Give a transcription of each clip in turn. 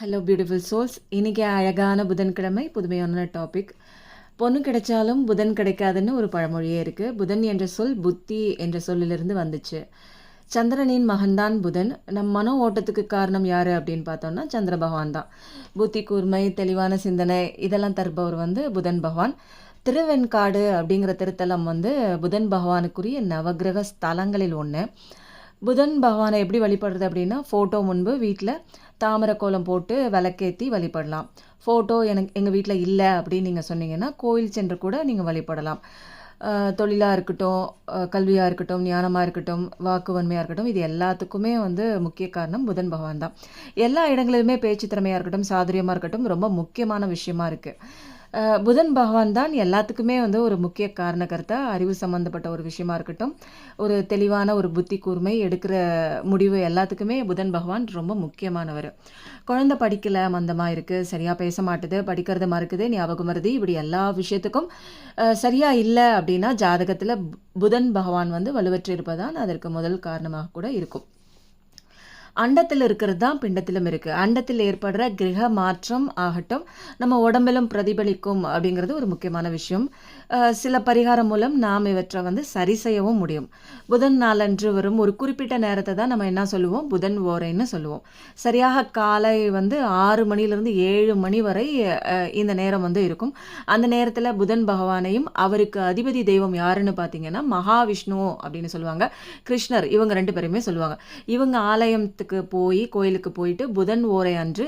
Hello beautiful souls இன்றைக்கி அழகான புதன்கிழமை புதுமையான டாபிக் பொண்ணு கிடைச்சாலும் புதன் கிடைக்காதுன்னு ஒரு பழமொழியே இருக்குது புதன் என்ற சொல் புத்தி என்ற சொல்லிலிருந்து வந்துச்சு. சந்திரனின் மகன்தான் புதன். நம் மன ஓட்டத்துக்கு காரணம் யார் அப்படின்னு பார்த்தோம்னா சந்திர பகவான் தான். புத்தி கூர்மை தெளிவான சிந்தனை இதெல்லாம் தருபவர் வந்து புதன் பகவான். திருவெண்காடு அப்படிங்கிற திருத்தலம் வந்து புதன் பகவானுக்குரிய நவகிரக ஸ்தலங்களில் ஒன்று புதன் பகவானை எப்படி வழிபடுறது அப்படின்னா ஃபோட்டோ முன்பு வீட்டில் தாமரை கோலம் போட்டு விளக்கேற்றி வழிபடலாம். ஃபோட்டோ எனக்கு எங்கள் வீட்டில் இல்லை அப்படின்னு நீங்கள் சொன்னீங்கன்னா கோயில் சென்று கூட நீங்கள் வழிபடலாம். தொழிலாக இருக்கட்டும் கல்வியாக இருக்கட்டும் ஞானமாக இருக்கட்டும் வாக்குவன்மையாக இருக்கட்டும் இது எல்லாத்துக்குமே வந்து முக்கிய காரணம் புதன் பகவான் தான். எல்லா இடங்களிலுமே பேச்சு திறமையாக இருக்கட்டும் சாதுரியமாக இருக்கட்டும் ரொம்ப முக்கியமான விஷயமா இருக்குது புதன் பகவான் தான் எல்லாத்துக்குமே வந்து ஒரு முக்கிய காரணக்கர்த்தா அறிவு சம்மந்தப்பட்ட ஒரு விஷயமா இருக்கட்டும். ஒரு தெளிவான ஒரு புத்தி கூர்மை எடுக்கிற முடிவு எல்லாத்துக்குமே புதன் பகவான் ரொம்ப முக்கியமானவர். குழந்தை படிக்கல மந்தமாக இருக்குது சரியாக பேச மாட்டுது படிக்கிறது மறுக்குது ஞாபகம் மருதி இப்படி எல்லா விஷயத்துக்கும் சரியாக இல்லை அப்படின்னா ஜாதகத்தில் புதன் பகவான் வந்து வலுவற்று இருப்பதான் அதற்கு முதல் காரணமாக கூட இருக்கும். அண்டத்தில் இருக்கிறது தான் பிண்டத்திலும் இருக்குது அண்டத்தில் ஏற்படுற கிரக மாற்றம் ஆகட்டும் நம்ம உடம்பிலும் பிரதிபலிக்கும் அப்படிங்கிறது ஒரு முக்கியமான விஷயம். சில பரிகாரம் மூலம் நாம் இவற்றை வந்து சரி செய்யவும் முடியும். புதன் நாளன்று வரும் ஒரு குறிப்பிட்ட நேரத்தை தான் நம்ம என்ன சொல்லுவோம்? புதன் ஓரைன்னு சொல்லுவோம். சரியாக காலை வந்து ஆறு மணிலேருந்து ஏழு மணி வரை இந்த நேரம் வந்து இருக்கும். அந்த நேரத்தில் புதன் பகவானையும் அவருக்கு அதிபதி தெய்வம் யாருன்னு பார்த்தீங்கன்னா மகாவிஷ்ணு அப்படின்னு சொல்லுவாங்க. கிருஷ்ணர் இவங்க ரெண்டு பேருமே சொல்லுவாங்க. இவங்க ஆலயத்துக்கு கோயிலுக்கு போய் கோயிலுக்கு போயிட்டு புதன் ஓரை அன்று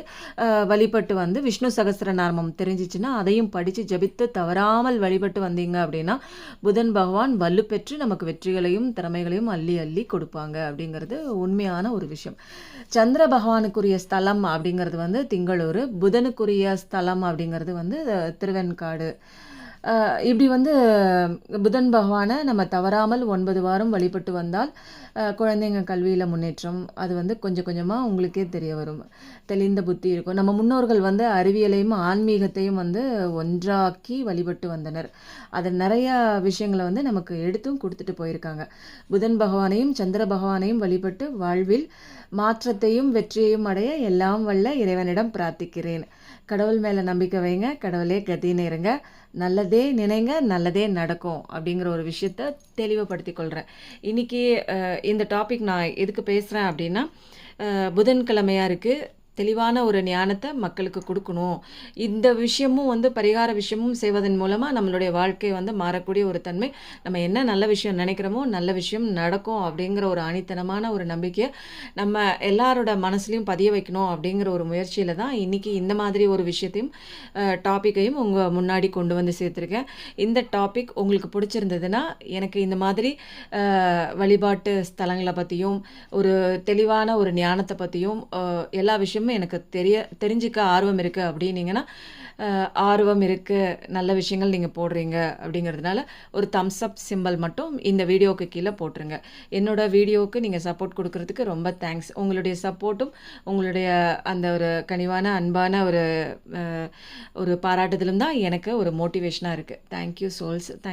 வழிபட்டு வந்து விஷ்ணு சகசிர நாமம் தெரிஞ்சிச்சுன்னா அதையும் படித்து ஜபித்து தவறாமல் வழிபட்டு வந்தீங்க அப்படின்னா புதன் பகவான் வலு பெற்று நமக்கு வெற்றிகளையும் திறமைகளையும் அள்ளி அள்ளி கொடுப்பாங்க அப்படிங்கிறது உண்மையான ஒரு விஷயம். சந்திர பகவானுக்குரிய ஸ்தலம் அப்படிங்கிறது வந்து திங்களூர் புதனுக்குரிய ஸ்தலம் அப்படிங்கிறது வந்து திருவெண்காடு. இப்படி வந்து புதன் பகவானை நம்ம தவறாமல் ஒன்பது வாரம் வழிபட்டு வந்தால் குழந்தைங்க கல்வியில் முன்னேற்றம் அது வந்து கொஞ்சம் கொஞ்சமாக உங்களுக்கே தெரிய வரும். தெளிந்த புத்தி இருக்கும். நம்ம முன்னோர்கள் வந்து அறிவியலையும் ஆன்மீகத்தையும் வந்து ஒன்றாக்கி வழிபட்டு வந்தனர். அது நிறையா விஷயங்களை வந்து நமக்கு எடுத்தும் கொடுத்துட்டு போயிருக்காங்க. புதன் பகவானையும் சந்திர பகவானையும் வழிபட்டு வாழ்வில் மாற்றத்தையும் வெற்றியையும் அடைய எல்லாம் வல்ல இறைவனிடம் பிரார்த்திக்கிறேன். கடவுள் மேலே நம்பிக்கை வைங்க கடவுளே கத்தின்னு இருங்க நல்லதே நினைங்க நல்லதே நடக்கும் அப்படிங்கிற ஒரு விஷயத்த தெளிவுபடுத்தி கொள்கிறேன் இன்றைக்கி இந்த டாபிக் நான் எதுக்கு பேசுகிறேன் அப்படின்னா புதன்கிழமையாக இருக்குது தெளிவான ஒரு ஞானத்தை மக்களுக்கு கொடுக்கணும். இந்த விஷயமும் வந்து பரிகார விஷயமும் செய்வதன் மூலமாக நம்மளுடைய வாழ்க்கை வந்து மாறக்கூடிய ஒரு தன்மை. நம்ம என்ன நல்ல விஷயம் நினைக்கிறோமோ நல்ல விஷயம் நடக்கும் அப்படிங்கிற ஒரு அணித்தனமான ஒரு நம்பிக்கையை நம்ம எல்லாரோட மனசுலையும் பதிய வைக்கணும் அப்படிங்கிற ஒரு முயற்சியில் தான் இன்றைக்கி இந்த மாதிரி ஒரு விஷயத்தையும் டாப்பிக்கையும் உங்கள் முன்னாடி கொண்டு வந்து சேர்த்துருக்கேன். இந்த டாபிக் உங்களுக்கு பிடிச்சிருந்ததுன்னா எனக்கு இந்த மாதிரி வழிபாட்டு ஸ்தலங்களை பற்றியும் ஒரு தெளிவான ஒரு ஞானத்தை பற்றியும் எல்லா விஷயமும் எனக்கு தெரிய தெரிஞ்சுக்க ஆர்வம் இருக்குது அப்படின்னீங்கன்னா ஆர்வம் இருக்குது நல்ல விஷயங்கள் நீங்கள் போடுறீங்க அப்படிங்கிறதுனால ஒரு தம்ஸ் அப் சிம்பிள் மட்டும் இந்த வீடியோவுக்கு கீழே போட்டுருங்க. என்னோட வீடியோவுக்கு நீங்கள் சப்போர்ட் கொடுக்கறதுக்கு ரொம்ப தேங்க்ஸ் உங்களுடைய சப்போர்ட்டும் உங்களுடைய அந்த ஒரு கனிவான அன்பான ஒரு ஒரு பாராட்டுதலும் தான் எனக்கு ஒரு மோட்டிவேஷனாக இருக்குது தேங்க்யூ சோல்ஸ் தேங்க்